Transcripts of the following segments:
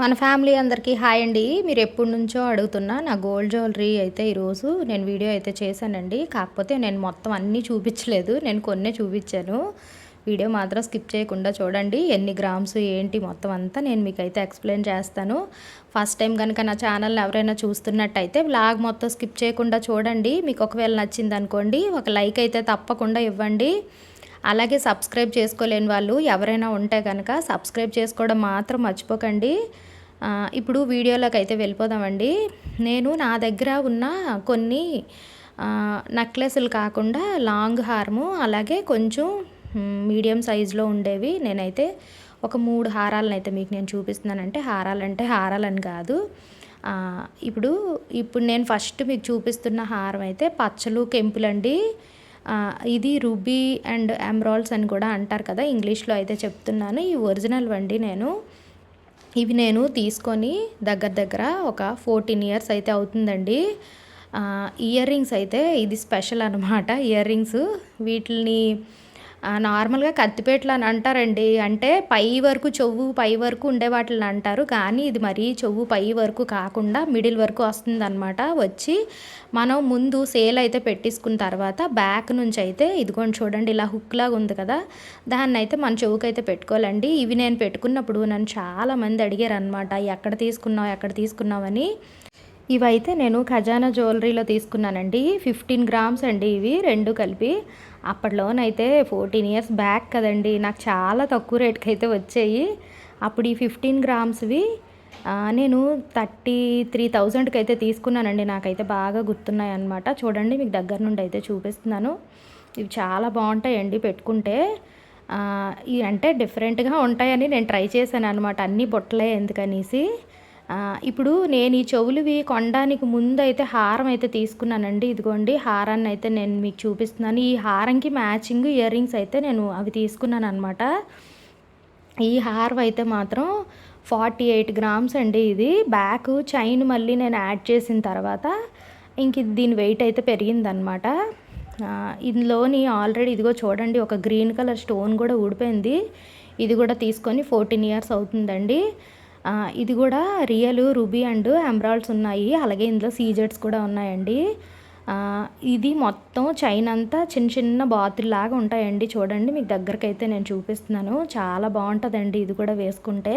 మన ఫ్యామిలీ అందరికీ హాయ్ అండి. మీరు ఎప్పటి నుంచో అడుగుతున్నా నా గోల్డ్ జ్యువెలరీ అయితే ఈరోజు నేను వీడియో అయితే చేశానండి. కాకపోతే నేను మొత్తం అన్నీ చూపించలేదు. నేను కొన్నే చూపించాను. వీడియో మాత్రం స్కిప్ చేయకుండా చూడండి. ఎన్ని గ్రామ్స్ ఏంటి మొత్తం అంతా నేను మీకు అయితే ఎక్స్ప్లెయిన్ చేస్తాను. ఫస్ట్ టైం కనుక నా ఛానల్ ఎవరైనా చూస్తున్నట్టయితే బ్లాగ్ మొత్తం స్కిప్ చేయకుండా చూడండి. మీకు ఒకవేళ నచ్చింది అనుకోండి ఒక లైక్ అయితే తప్పకుండా ఇవ్వండి. అలాగే సబ్స్క్రైబ్ చేసుకోలేని వాళ్ళు ఎవరైనా ఉంటే కనుక సబ్స్క్రైబ్ చేసుకోవడం మాత్రం మర్చిపోకండి. ఇప్పుడు వీడియోలోకి అయితే వెళ్ళిపోదామండి. నేను నా దగ్గర ఉన్న కొన్ని నెక్లెస్లు కాకుండా లాంగ్ హారము అలాగే కొంచెం మీడియం సైజులో ఉండేవి. నేనైతే ఒక మూడు హారాలను అయితే మీకు నేను చూపిస్తున్నానంటే హారాలంటే హారాలని కాదు. ఇప్పుడు ఇప్పుడు నేను ఫస్ట్ మీకు చూపిస్తున్న హారం అయితే పచ్చలు కెంపులండి. ఇది రూబీ అండ్ ఎమ్రాల్స్ అని కూడా అంటారు కదా ఇంగ్లీష్లో అయితే చెప్తున్నాను. ఈ ఒరిజినల్ వండి నేను ఇవి నేను తీసుకొని దగ్గర దగ్గర ఒక ఫోర్టీన్ ఇయర్స్ అయితే అవుతుందండి. ఇయర్ రింగ్స్ అయితే ఇది స్పెషల్ అనమాట ఇయర్ రింగ్స్. వీటిని నార్మల్గా కత్తిపేటలు అని అంటారండి. అంటే పై వరకు చెవు పై వరకు ఉండే వాటిని అంటారు. కానీ ఇది మరీ చెవు పై వరకు కాకుండా మిడిల్ వరకు వస్తుంది అనమాట వచ్చి మనం ముందు సేల్ అయితే పెట్టేసుకున్న తర్వాత బ్యాక్ నుంచి అయితే ఇదిగోండి చూడండి ఇలా హుక్ లాగా ఉంది కదా. దాన్ని అయితే మన చెవుకి అయితే పెట్టుకోవాలండి. ఇవి నేను పెట్టుకున్నప్పుడు నన్ను చాలామంది అడిగారు అనమాట ఎక్కడ తీసుకున్నావు ఎక్కడ తీసుకున్నావని ఇవైతే నేను ఖజానా జ్యువెలరీలో తీసుకున్నానండి. ఫిఫ్టీన్ గ్రామ్స్ అండి ఇవి రెండు కలిపి. అప్పట్లోనైతే ఫోర్టీన్ ఇయర్స్ బ్యాక్ కదండి నాకు చాలా తక్కువ రేట్కి అయితే వచ్చాయి. అప్పుడు ఈ ఫిఫ్టీన్ గ్రామ్స్వి నేను థర్టీ త్రీ థౌజండ్కి అయితే తీసుకున్నానండి. నాకైతే బాగా గుర్తున్నాయి అనమాట చూడండి మీకు దగ్గర నుండి అయితే చూపిస్తున్నాను. ఇవి చాలా బాగుంటాయండి పెట్టుకుంటే. ఇవి అంటే డిఫరెంట్గా ఉంటాయని నేను ట్రై చేశాను అనమాట అన్నీ బొట్టలే ఎందుకనేసి. ఇప్పుడు నేను ఈ చెవులువి కొనడానికి ముందు అయితే హారం అయితే తీసుకున్నానండి. ఇదిగోండి హారాన్ని అయితే నేను మీకు చూపిస్తున్నాను. ఈ హారంకి మ్యాచింగ్ ఇయర్ రింగ్స్ అయితే నేను అవి తీసుకున్నాను అనమాట ఈ హారం అయితే మాత్రం ఫార్టీ ఎయిట్ గ్రామ్స్ అండి ఇది. బ్యాక్ చైన్ మళ్ళీ నేను యాడ్ చేసిన తర్వాత ఇంక దీని వెయిట్ అయితే పెరిగిందనమాట ఇందులోని ఆల్రెడీ ఇదిగో చూడండి ఒక గ్రీన్ కలర్ స్టోన్ కూడా ఊడిపోయింది. ఇది కూడా తీసుకొని ఫోర్టీన్ ఇయర్స్ అవుతుందండి. ఇది కూడా రియల్ రూబీ అండ్ ఎంబ్రాయిడ్స్ ఉన్నాయి. అలాగే ఇందులో సీజెట్స్ కూడా ఉన్నాయండి. ఇది మొత్తం చైన్ అంతా చిన్న చిన్న బాతుల్లాగా ఉంటాయండి. చూడండి మీకు దగ్గరకైతే అయితే నేను చూపిస్తున్నాను. చాలా బాగుంటుందండి ఇది కూడా వేసుకుంటే.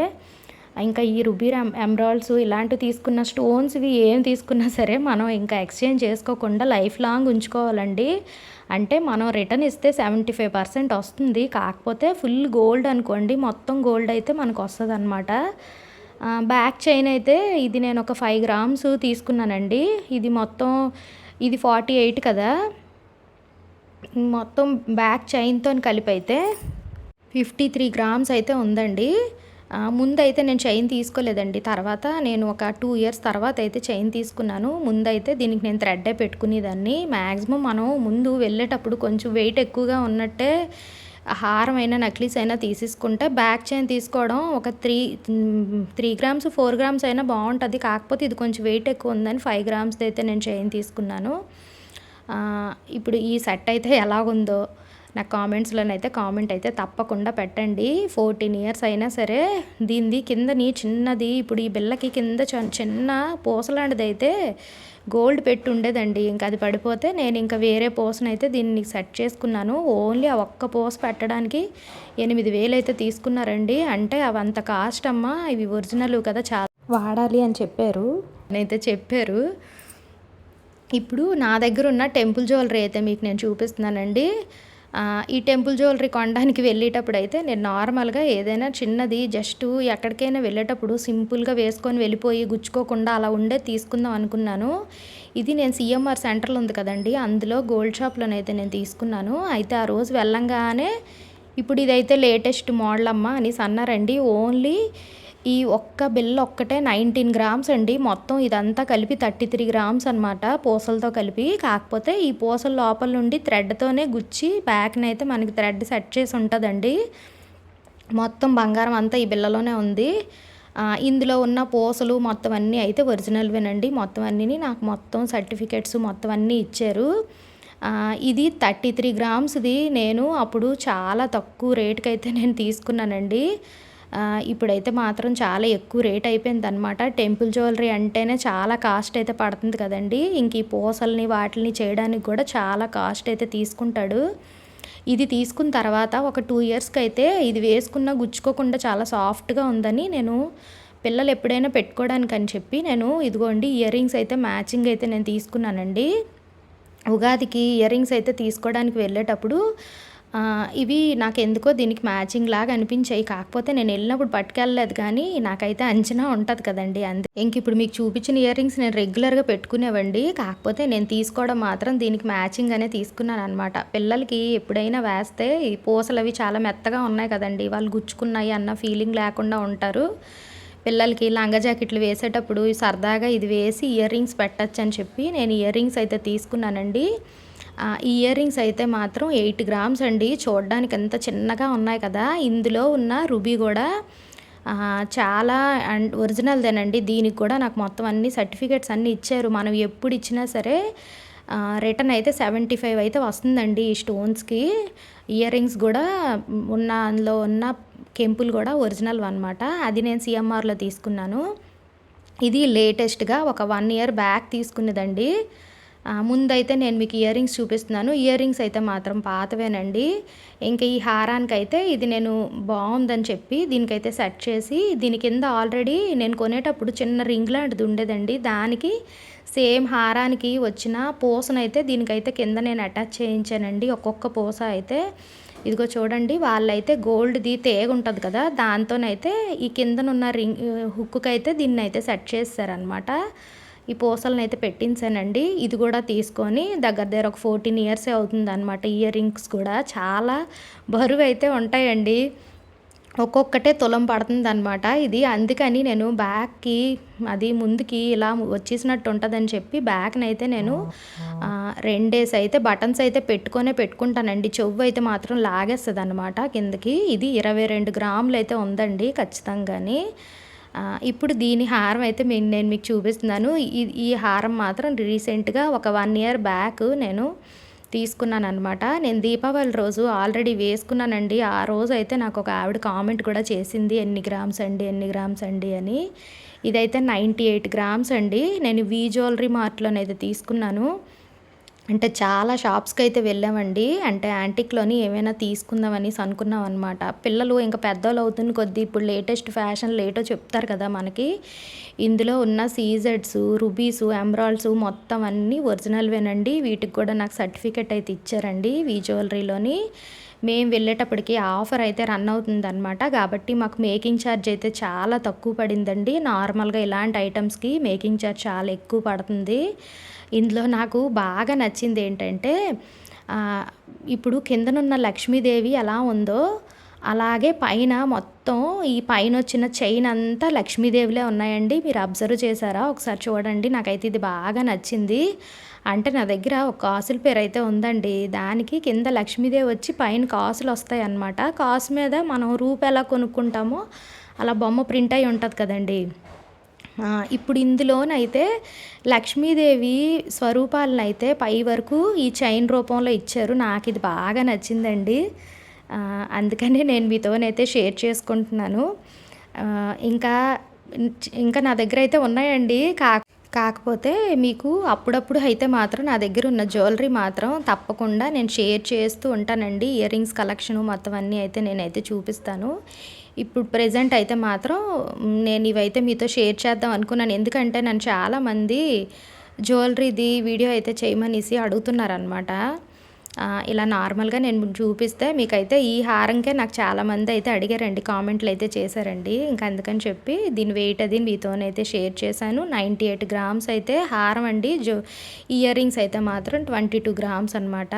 ఇంకా ఈ రుబీ ఎంబ్రాయిడ్స్ ఇలాంటివి తీసుకున్న స్టోన్స్ ఇవి ఏం తీసుకున్నా సరే మనం ఇంకా ఎక్స్చేంజ్ చేసుకోకుండా లైఫ్ లాంగ్ ఉంచుకోవాలండి. అంటే మనం రిటర్న్ ఇస్తే సెవెంటీ ఫైవ్ పర్సెంట్ వస్తుంది. కాకపోతే ఫుల్ గోల్డ్ అనుకోండి మొత్తం గోల్డ్ అయితే మనకు వస్తుంది బ్యాక్ చైన్ అయితే ఇది నేను ఒక ఫైవ్ గ్రామ్స్ తీసుకున్నానండి. ఇది మొత్తం ఇది ఫార్టీ ఎయిట్ కదా. మొత్తం బ్యాక్ చైన్తో కలిపి అయితే ఫిఫ్టీ త్రీ గ్రామ్స్ అయితే ఉందండి. ముందైతే నేను చైన్ తీసుకోలేదండి. తర్వాత నేను ఒక టూ ఇయర్స్ తర్వాత అయితే చైన్ తీసుకున్నాను. ముందైతే దీనికి నేను థ్రెడ్డే పెట్టుకునేదాన్ని. మ్యాక్సిమం మనం ముందు వెళ్ళేటప్పుడు కొంచెం వెయిట్ ఎక్కువగా ఉన్నట్టే హారం అయినా నక్లీస్ అయినా తీసేసుకుంటే బ్యాక్ చైన్ తీసుకోవడం ఒక three three grams four grams అయినా బాగుంటుంది. కాకపోతే ఇది కొంచెం వెయిట్ ఎక్కువ ఉందని ఫైవ్ గ్రామ్స్ అయితే నేను చైన్ తీసుకున్నాను. ఇప్పుడు ఈ సెట్ అయితే ఎలాగుందో నా కామెంట్స్లోనైతే కామెంట్ అయితే తప్పకుండా పెట్టండి. ఫోర్టీన్ ఇయర్స్ అయినా సరే దీనిది కిందని చిన్నది ఇప్పుడు ఈ బిల్లకి కింద చిన్న పూసలాంటిది అయితే గోల్డ్ పెట్టి ఉండేదండి. ఇంకా అది పడిపోతే నేను ఇంకా వేరే పూసను అయితే దీన్ని సెట్ చేసుకున్నాను. ఓన్లీ ఆ ఒక్క పూస పెట్టడానికి ఎనిమిది వేలు అయితే తీసుకున్నారండి. అంటే అవి అంత కాస్ట్ అమ్మా ఇవి ఒరిజినల్ కదా చాలా వాడాలి అని చెప్పారు. అయితే చెప్పారు. ఇప్పుడు నా దగ్గర ఉన్న టెంపుల్ జ్యువెలరీ అయితే మీకు నేను చూపిస్తున్నానండి. ఈ టెంపుల్ జ్యువెలరీ కొనడానికి వెళ్ళేటప్పుడు అయితే నేను నార్మల్గా ఏదైనా చిన్నది జస్ట్ ఎక్కడికైనా వెళ్ళేటప్పుడు సింపుల్గా వేసుకొని వెళ్ళిపోయి గుచ్చుకోకుండా అలా ఉండే తీసుకుందాం అనుకున్నాను. ఇది నేను సిఎంఆర్ సెంటర్లో ఉంది కదండి అందులో గోల్డ్ షాప్లోనైతే నేను తీసుకున్నాను. అయితే ఆ రోజు వెళ్ళంగానే ఇప్పుడు ఇదైతే లేటెస్ట్ మోడల్ అమ్మ అనేసి అన్నారండి. ఓన్లీ ఈ ఒక్క బిల్ ఒక్కటే నైన్టీన్ గ్రామ్స్ అండి. మొత్తం ఇదంతా కలిపి థర్టీ త్రీ గ్రామ్స్ అనమాట పూసలతో కలిపి. కాకపోతే ఈ పూసల లోపల నుండి థ్రెడ్తోనే గుచ్చి బ్యాక్ని అయితే మనకి థ్రెడ్ సెట్ చేసి ఉంటుందండి. మొత్తం బంగారం అంతా ఈ బిల్లలోనే ఉంది. ఇందులో ఉన్న పూసలు మొత్తం అన్నీ అయితే ఒరిజినల్వేనండి మొత్తం అన్నీ నాకు మొత్తం సర్టిఫికెట్స్ మొత్తం అన్నీ ఇచ్చారు. ఇది థర్టీ త్రీ గ్రామ్స్ది నేను అప్పుడు చాలా తక్కువ రేటుకి అయితే నేను తీసుకున్నానండి. ఇప్పుడైతే మాత్రం చాలా ఎక్కువ రేట్ అయిపోయింది అనమాట టెంపుల్ జ్యువెలరీ అంటేనే చాలా కాస్ట్ అయితే పడుతుంది కదండి. ఇంక ఈ పూసల్ని వాటిని చేయడానికి కూడా చాలా కాస్ట్ అయితే తీసుకుంటాడు. ఇది తీసుకున్న తర్వాత ఒక టూ ఇయర్స్కి అయితే ఇది వేసుకున్న గుచ్చుకోకుండా చాలా సాఫ్ట్గా ఉందని నేను పిల్లలు ఎప్పుడైనా పెట్టుకోవడానికి అని చెప్పి నేను ఇదిగోండి ఇయర్ రింగ్స్ అయితే మ్యాచింగ్ అయితే నేను తీసుకున్నానండి. ఉగాదికి ఇయర్ రింగ్స్ అయితే తీసుకోవడానికి వెళ్ళేటప్పుడు ఇవి నాకు ఎందుకో దీనికి మ్యాచింగ్ లాగా అనిపించాయి. కాకపోతే నేను వెళ్ళినప్పుడు పట్టుకెళ్ళలేదు కానీ నాకైతే అంచనా ఉంటుంది కదండి. అంతే ఇంక ఇప్పుడు మీకు చూపించిన ఇయర్ రింగ్స్ నేను రెగ్యులర్గా పెట్టుకునేవండి. కాకపోతే నేను తీసుకోవడం మాత్రం దీనికి మ్యాచింగ్ అనే తీసుకున్నాను అనమాట పిల్లలకి ఎప్పుడైనా వేస్తే ఈ పూసలు అవి చాలా మెత్తగా ఉన్నాయి కదండి. వాళ్ళు గుచ్చుకున్నాయి అన్న ఫీలింగ్ లేకుండా ఉంటారు. పిల్లలకి లంగా జాకెట్లు వేసేటప్పుడు సరదాగా ఇది వేసి ఇయర్ రింగ్స్ పెట్టచ్చు అని చెప్పి నేను ఇయర్ రింగ్స్ అయితే తీసుకున్నానండి. ఇయర్ రింగ్స్ అయితే మాత్రం ఎయిట్ గ్రామ్స్ అండి. చూడడానికి ఎంత చిన్నగా ఉన్నాయి కదా. ఇందులో ఉన్న రుబీ కూడా చాలా అండ్ ఒరిజినల్దేనండి. దీనికి కూడా నాకు మొత్తం అన్ని సర్టిఫికేట్స్ అన్నీ ఇచ్చారు. మనం ఎప్పుడు ఇచ్చినా సరే రిటర్న్ అయితే సెవెంటీ ఫైవ్ అయితే వస్తుందండి ఈ స్టోన్స్కి. ఇయర్ రింగ్స్ కూడా ఉన్న అందులో ఉన్న కెంపులు కూడా ఒరిజినల్ అనమాట అది నేను సిఎంఆర్లో తీసుకున్నాను. ఇది లేటెస్ట్గా ఒక వన్ ఇయర్ బ్యాక్ తీసుకున్నదండి. ముందైతే నేను మీకు ఇయర్ రింగ్స్ చూపిస్తున్నాను. ఇయర్ రింగ్స్ అయితే మాత్రం పాతవేనండి. ఇంకా ఈ హారానికి అయితే ఇది నేను బాగుందని చెప్పి దీనికైతే సెట్ చేసి దీని కింద ఆల్రెడీ నేను కొనేటప్పుడు చిన్న రింగ్ లాంటిది ఉండేదండి. దానికి సేమ్ హారానికి వచ్చిన పూసనైతే దీనికైతే కింద నేను అటాచ్ చేయించానండి. ఒక్కొక్క పూస అయితే. ఇదిగో చూడండి వాళ్ళైతే గోల్డ్ది తేగ ఉంటుంది కదా దాంతోనైతే ఈ కిందనున్న రింగ్ హుక్కు అయితే దీన్ని అయితే సెట్ చేస్తారనమాట ఈ పూసలను అయితే పెట్టించానండి. ఇది కూడా తీసుకొని దగ్గర దగ్గర ఒక ఫోర్టీన్ ఇయర్సే అవుతుంది అనమాట ఇయర్ రింగ్స్ కూడా చాలా బరువు అయితే ఉంటాయండి. ఒక్కొక్కటే తులం పడుతుంది అనమాట ఇది. అందుకని నేను బ్యాక్కి అది ముందుకి ఇలా వచ్చేసినట్టు ఉంటుందని చెప్పి బ్యాక్ని అయితే నేను రెండేసి అయితే బటన్స్ అయితే పెట్టుకొనే పెట్టుకుంటానండి. చెవు అయితే మాత్రం లాగేస్తుంది అనమాట కిందకి. ఇది ఇరవై రెండు గ్రాములు అయితే ఉందండి ఖచ్చితంగాని. ఇప్పుడు దీని హారం అయితే మీ- నేను మీకు చూపిస్తున్నాను. ఈ ఈ హారం మాత్రం రీసెంట్గా ఒక వన్ ఇయర్ బ్యాక్ నేను తీసుకున్నాను అనమాట నేను దీపావళి రోజు ఆల్రెడీ వేసుకున్నానండి. ఆ రోజు అయితే నాకు ఒక ఆవిడ కామెంట్ కూడా చేసింది ఎన్ని గ్రామ్స్ అండి ఎన్ని గ్రామ్స్ అండి అని. ఇదైతే నైంటీ ఎయిట్ గ్రామ్స్ అండి. నేను వీ జ్యువెలరీ మార్ట్లోనైతే తీసుకున్నాను. అంటే చాలా షాప్స్కి అయితే వెళ్ళామండి. అంటే యాంటిక్లోని ఏమైనా తీసుకుందామని అనుకున్నాం అనమాట పిల్లలు ఇంకా పెద్దోళ్ళు అవుతున్న కొద్దీ ఇప్పుడు లేటెస్ట్ ఫ్యాషన్ లేటో చెప్తారు కదా మనకి. ఇందులో ఉన్న సీజెడ్స్ రుబీస్ ఎమరాల్డ్స్ మొత్తం అన్నీ ఒరిజినల్వేనండి. వీటికి కూడా నాకు సర్టిఫికెట్ అయితే ఇచ్చారండి వీ జ్యువెలరీలోని. మేము వెళ్ళేటప్పటికి ఆఫర్ అయితే రన్ అవుతుంది అనమాట కాబట్టి మాకు మేకింగ్ ఛార్జ్ అయితే చాలా తక్కువ పడిందండి. నార్మల్గా ఇలాంటి ఐటమ్స్కి మేకింగ్ ఛార్జ్ చాలా ఎక్కువ పడుతుంది. ఇందులో నాకు బాగా నచ్చింది ఏంటంటే ఇప్పుడు కిందనున్న లక్ష్మీదేవి ఎలా ఉందో అలాగే పైన మొత్తం ఈ పైన వచ్చిన చైన్ అంతా లక్ష్మీదేవిలే ఉన్నాయండి. మీరు అబ్జర్వ్ చేశారా? ఒకసారి చూడండి. నాకైతే ఇది బాగా నచ్చింది. అంటే నా దగ్గర ఒక కాసుల పేరు అయితే ఉందండి. దానికి కింద లక్ష్మీదేవి వచ్చి పైన కాసులు వస్తాయి అన్నమాట కాసు మీద మనం రూపు ఎలా కొనుక్కుంటామో అలా బొమ్మ ప్రింట్ అయి ఉంటుంది కదండి. ఇప్పుడు ఇందులోనైతే లక్ష్మీదేవి స్వరూపాలనైతే పై వరకు ఈ చైన్ రూపంలో ఇచ్చారు. నాకు ఇది బాగా నచ్చిందండి. అందుకనే నేను మీతోనైతే షేర్ చేసుకుంటున్నాను. ఇంకా ఇంకా నా దగ్గర అయితే ఉన్నాయండి. కా కాకపోతే మీకు అప్పుడప్పుడు అయితే మాత్రం నా దగ్గర ఉన్న జ్యువెలరీ మాత్రం తప్పకుండా నేను షేర్ చేస్తూ ఉంటానండి. ఇయర్ రింగ్స్ కలెక్షన్ మొత్తం అన్నీ అయితే నేనైతే చూపిస్తాను. ఇప్పుడు ప్రజెంట్ అయితే మాత్రం నేను ఇవైతే మీతో షేర్ చేద్దాం అనుకున్నాను. ఎందుకంటే నన్ను చాలామంది జ్యువెలరీది వీడియో అయితే చేయమనేసి అడుగుతున్నారనమాట ఇలా నార్మల్గా నేను చూపిస్తే మీకైతే ఈ హారంకే నాకు చాలామంది అయితే అడిగారండి కామెంట్లు అయితే చేశారండి. ఇంకా అందుకని చెప్పి దీని వెయిట్ అది మీతోనైతే షేర్ చేశాను. నైంటీ ఎయిట్ గ్రామ్స్ అయితే హారం అండి. జో ఇయర్ రింగ్స్ అయితే మాత్రం ట్వంటీ టూ గ్రామ్స్ అనమాట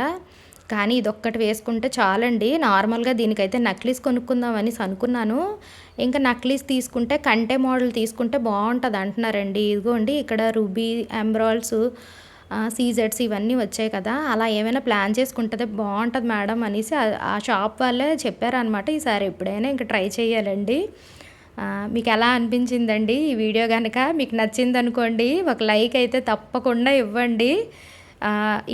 కానీ ఇదొక్కటి వేసుకుంటే చాలండి. నార్మల్గా దీనికైతే నక్లీస్ కొనుక్కుందామని అనుకున్నాను. ఇంకా నక్లీస్ తీసుకుంటే కంటే మోడల్ తీసుకుంటే బాగుంటుంది అంటున్నారండి. ఇదిగోండి ఇక్కడ రుబీ ఎంబ్రాయిల్స్ సీజెడ్స్ ఇవన్నీ వచ్చాయి కదా. అలా ఏమైనా ప్లాన్ చేసుకుంటే బాగుంటుంది మేడం అనేసి ఆ- షాప్ వాళ్ళే చెప్పారనమాట ఈసారి ఎప్పుడైనా ఇంకా ట్రై చేయాలండి. మీకు ఎలా అనిపించిందండి ఈ వీడియో కనుక మీకు నచ్చింది అనుకోండి ఒక లైక్ అయితే తప్పకుండా ఇవ్వండి.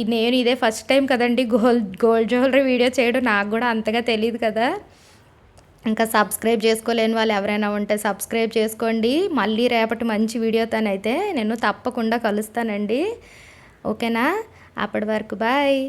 నేను ఇదే ఫస్ట్ టైం కదండి గోల్డ్ గోల్డ్ జ్యువెలరీ వీడియో చేయడం నాకు కూడా అంతగా తెలియదు కదా. ఇంకా సబ్స్క్రైబ్ చేసుకోలేని వాళ్ళు ఎవరైనా ఉంటే సబ్స్క్రైబ్ చేసుకోండి. మళ్ళీ రేపటి మంచి వీడియోతోనైతే నేను తప్పకుండా కలుస్తానండి. ఓకేనా? అప్పటి వరకు బాయ్.